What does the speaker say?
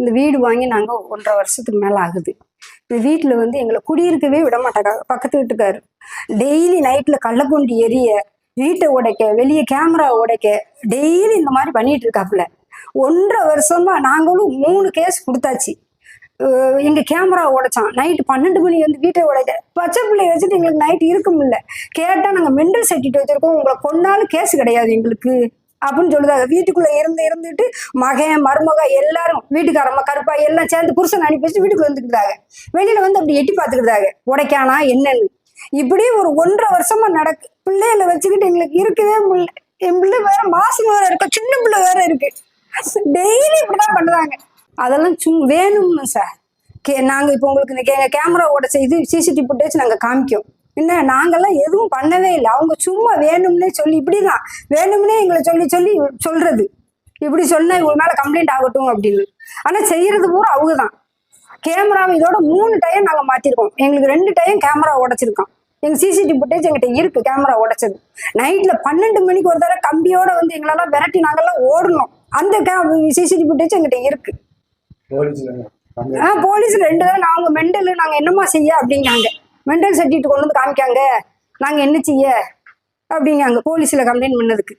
இந்த வீடு வாங்கி நாங்கள் ஒன்றரை வருஷத்துக்கு மேலே ஆகுது. இந்த வீட்டில் வந்து எங்களை குடியிருக்கவே விட மாட்டாங்க. பக்கத்து வீட்டுக்காரு. டெய்லி நைட்டில் கள்ளப்பூண்டி எரிய வீட்டை உடைக்க வெளியே கேமரா உடைக்க டெய்லி இந்த மாதிரி பண்ணிட்டு இருக்காப்புல. ஒன்றரை வருஷமா நாங்களும் மூணு கேஸ் கொடுத்தாச்சு. எங்க கேமரா உடைச்சான். நைட்டு பன்னெண்டு மணி வந்து வீட்டை உடைக்க. பச்சை பிள்ளைய வச்சுட்டு எங்களுக்கு நைட் இருக்க முடியல. கேட்டா நாங்க மெண்டல் சர்டிஃபிகேட் வச்சிருக்கோம். உங்களை கொண்டாலும் கேஸ் கிடையாது எங்களுக்கு. அப்படின்னு சொல்லுதாங்க வீட்டுக்குள்ள இருந்து இருந்துட்டு மகன் மருமக எல்லாரும் வீட்டுக்காரம்மா கருப்பா எல்லாம் சேர்ந்து புருஷன் அனுப்பி வச்சு வீட்டுக்குள்ள வந்துக்கிட்டாங்க வெளியில வந்து அப்படி எட்டி பார்த்துக்கிட்டாங்க உடைக்கானா என்னன்னு. இப்படி ஒரு ஒன்றரை வருஷமா நடக்கு. பிள்ளைகளை வச்சுக்கிட்டு எங்களுக்கு இருக்கவே முடியல என் பிள்ளை வேற மாசம் வேற இருக்கு. சின்ன பிள்ளை வேற இருக்கு. டெய்லி இப்படிதான் பண்றாங்க அதெல்லாம் சும் வேணும்னு சார். கே நாங்கள் இப்போ உங்களுக்கு இந்த கே கேமரா உடச்ச இது சிசிடிவி ஃபுட்டேஜ் நாங்கள் காமிக்கோம். என்ன நாங்கெல்லாம் எதுவும் பண்ணவே இல்லை. அவங்க சும்மா வேணும்னே சொல்லி இப்படிதான். வேணும்னே எங்களை சொல்லி சொல்லி சொல்றது. இப்படி சொன்னா இவங்க மேலே கம்ப்ளைண்ட் ஆகட்டும் அப்படின்னு. ஆனால் செய்யறது பூரா அவங்க தான் கேமராவை இதோட மூணு டைம் நாங்கள் மாற்றிருக்கோம் எங்களுக்கு ரெண்டு டைம் கேமரா உடைச்சிருக்கோம் எங்கள் சிசிடிவி ஃபுட்டேஜ் எங்கிட்ட இருக்கு கேமரா உடைச்சது. நைட்டில் பன்னெண்டு மணிக்கு ஒரு தடவை கம்பியோட வந்து எங்களெல்லாம் விரட்டி நாங்கெல்லாம் ஓடணும். அந்த கே சிசிடிவி ஃபுட்டேஜ் எங்கிட்ட இருக்கு. ஆ போலீஸ் ரெண்டு தடவை அவங்க மெண்டல் நாங்கள் என்னம்மா செய்ய அப்படிங்காங்க மெண்டல் சர்டிஃபிகேட் கொண்டு வந்து காமிக்காங்க. நாங்கள் என்ன செய்ய? அப்படிங்காங்க போலீஸில் கம்ப்ளைண்ட் பண்ணதுக்கு.